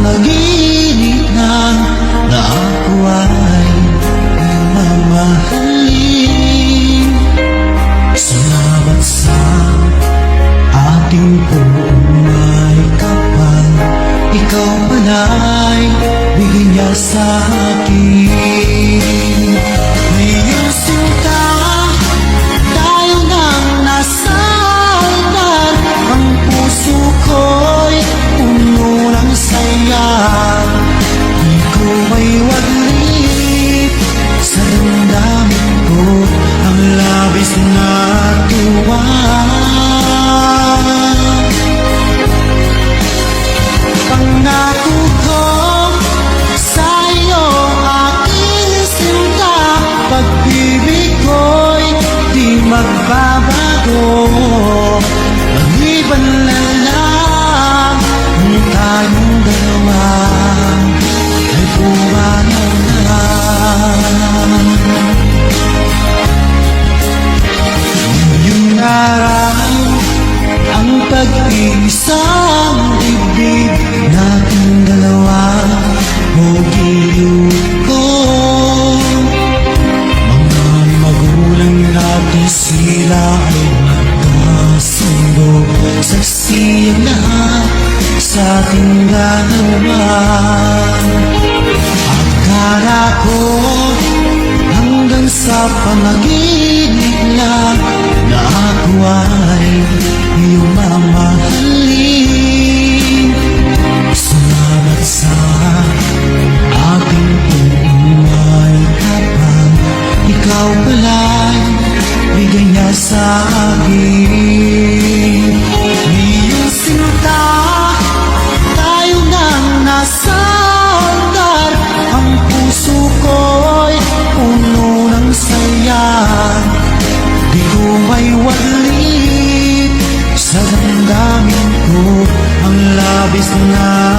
panaginip na Na ako ay mamahalin Salamat sa ating puumay kapal Ikaw pala'y bigyan niya sa akin ko'y di magbabago. Maliban na lang ang tayong dalawa. Ay pumanaw na Ngayong araw ang pag-iisang Saksi ang lahat sa ating dalawa Akala ko hanggang sa panaginip lang na ako ay iyong mamahalin. Salamat sa aking umay kapag ikaw pala'y bigay niya sa akin Sana